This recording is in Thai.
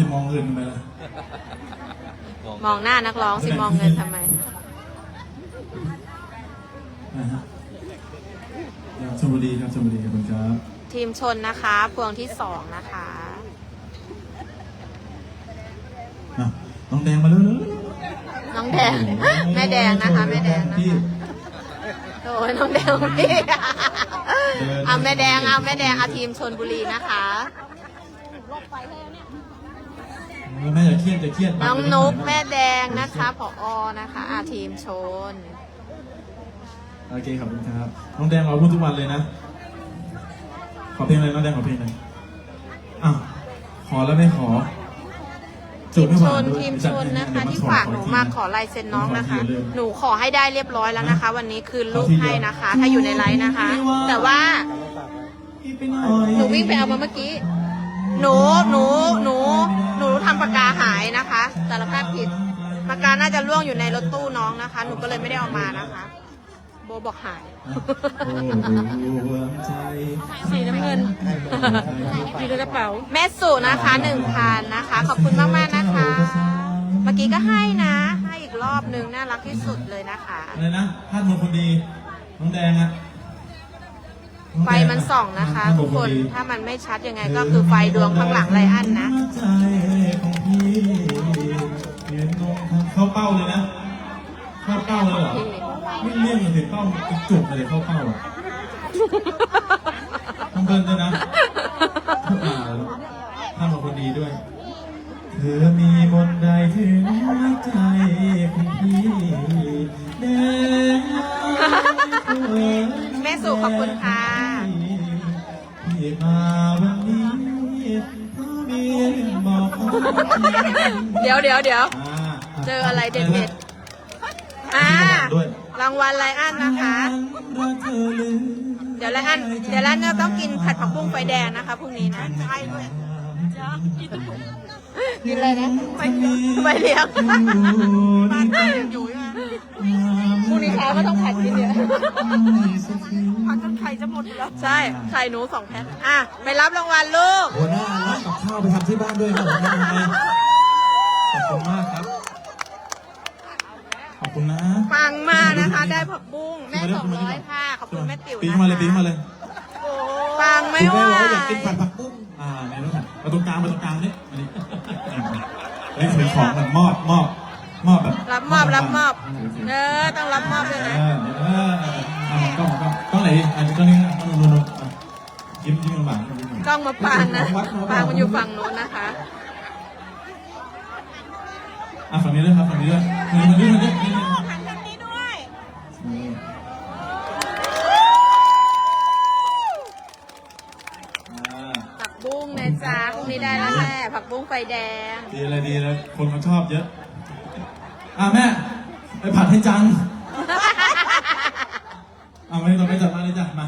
จะมองเงินไปละมองหน้านักร้องสิมองเงินทำไม นะฮะครับชลบุรีครับชลบุรีขอบคุณครับ ทีมชนนะคะ พวงที่สองนะคะ อะน้องแดงมาเร็วน้องแดง แม่แดงนะคะแม่แดงนะพี่คะโอ้ยน้องแดงพี่เอาแม่แดงเอาแม่แดงเอาทีมชนบุรีนะคะ แม่อย่าเครียดอย่าเครียดน้องนุกแม่แดงนะคะผอนะคะอาทีมชน โอเคขอบคุณครับ น้องแดงเราพูดทุกวันเลยนะ ขอเพลงอะไรน้องแดงขอเพลงอะไรอ้าวขอแล้วไม่ขอทีดมไม่ชหวานนด้วยทีมชนนะคะเดี๋ยวที่ขอฝากหนูทีมานะขอลายเซ็นน้องนะคะขอทีเดียวเลยหนูขอให้ได้เรียบร้อยแล้วนะคะ วันนี้คืนรูปให้นะคะ ถ้าอยู่ในไลฟ์นะคะ แต่ว่าหนูวิ่งไปเอามาเมื่อกี้ หนูหนูหนูหนูทำปากกาหายนะคะสารภาพผิดปากกาน่าจะล่วงอยู่ในรถตู้น้องนะคะ หนูก็เลยไม่ได้เอามานะคะ โบบอกหายโอ้โหใจสีน้ำเงิน อยู่ในกระเป๋า แม่สุนะคะหนึ่งพันนะคะ ขอบคุณมากมากๆนะคะ เมื่อกี้ก็ให้นะ ให้อีกรอบนึงน่ารักที่สุดเลยนะคะ อะไรนะพาดมนคนดี น้องแดงอะน้อง ไฟแดงอะมันส่องนะคะพาดทุกคนดีถ้ามันไม่ชัดยังไงก็คือไฟดวงข้างหลังไรอันนะใจของพี่ยืนงงทางเข้าเป้าเลยนะเข้าเป้าเลยเหรอไม่เลี่ยงเลยถึงเป้าติดจุกเลยเข้าเป้าอะต้องเบิร์นด้วยนะอ่าท่านบอกคนดีด้วย เธอมีมนต์ใดถึงใจของพี่แดงแม่สุขอบคุณค่ะ เดี๋ยวเดี๋ยวเดี๋ยวอ่าเจออะไรเด็ดๆอ่า ด้วยรางวัลไรอันนะคะ เดี๋ยวไรอันเดี๋ยวไรอันจะต้องกินผัดผักบุ้งไฟแดงนะคะพรุ่งนี้นะใช่ด้วยกินอะไรนะไปไปเลี้ยงพรุ่งนี้เช้าก็ต้องผัดกินเยอะผัดจนไข่จะหมดแล้ว ใช่ ไข่หนูสองแพ็คอะ ไปรับรางวัลลูกหัวหน้ารับกับข้าวไปทำที่บ้านด้วยครับหัวหน้าขอบคุณมากครับ ขอบคุณนะ ปังมากนะคะ ได้ผักบุ้งแม่สองร้อยค่ะ ขอบคุณแม่ติ๋วปีนะเข้ามาเลยปีคะเข้ามาเลยปังไม่คุณไหวแม่บอกว่าอยากกินผัดผักบุ้งอ่าในรถมาตรงกลางมาตรงกลางนี่อันนี้อันนี้ถือของมันมอบมอบ มอบแบบรับมอบรับมอบเออต้องรับมอบด้วยเอนะอเออเอามากล้องมากล้องกล้องไหนดิอันนี้กล้องนี้นะกล้องนู้นนู้นอะยิ้มยิ้มหวานๆยิ้มหวานกล้องมาปางนะปางมันอยู่ฝั่งนู้นนะคะอะฝั่งนี้ด้วยครับฝั่งนี้ด้วยนี่มาด้วยมาด้วยนี่นี่หันทางนี้ด้วยนี่อ่าผักบุ้งนะจ๊ะพรุ่งนี้ได้แล้วแม่ผักบุ้งไฟแดง ดีเลยดีเลยคนเขาชอบเยอะ อะแม่ ไปผัดให้จัง เอาไว้เราไปจัดมาเลยจ้ะมา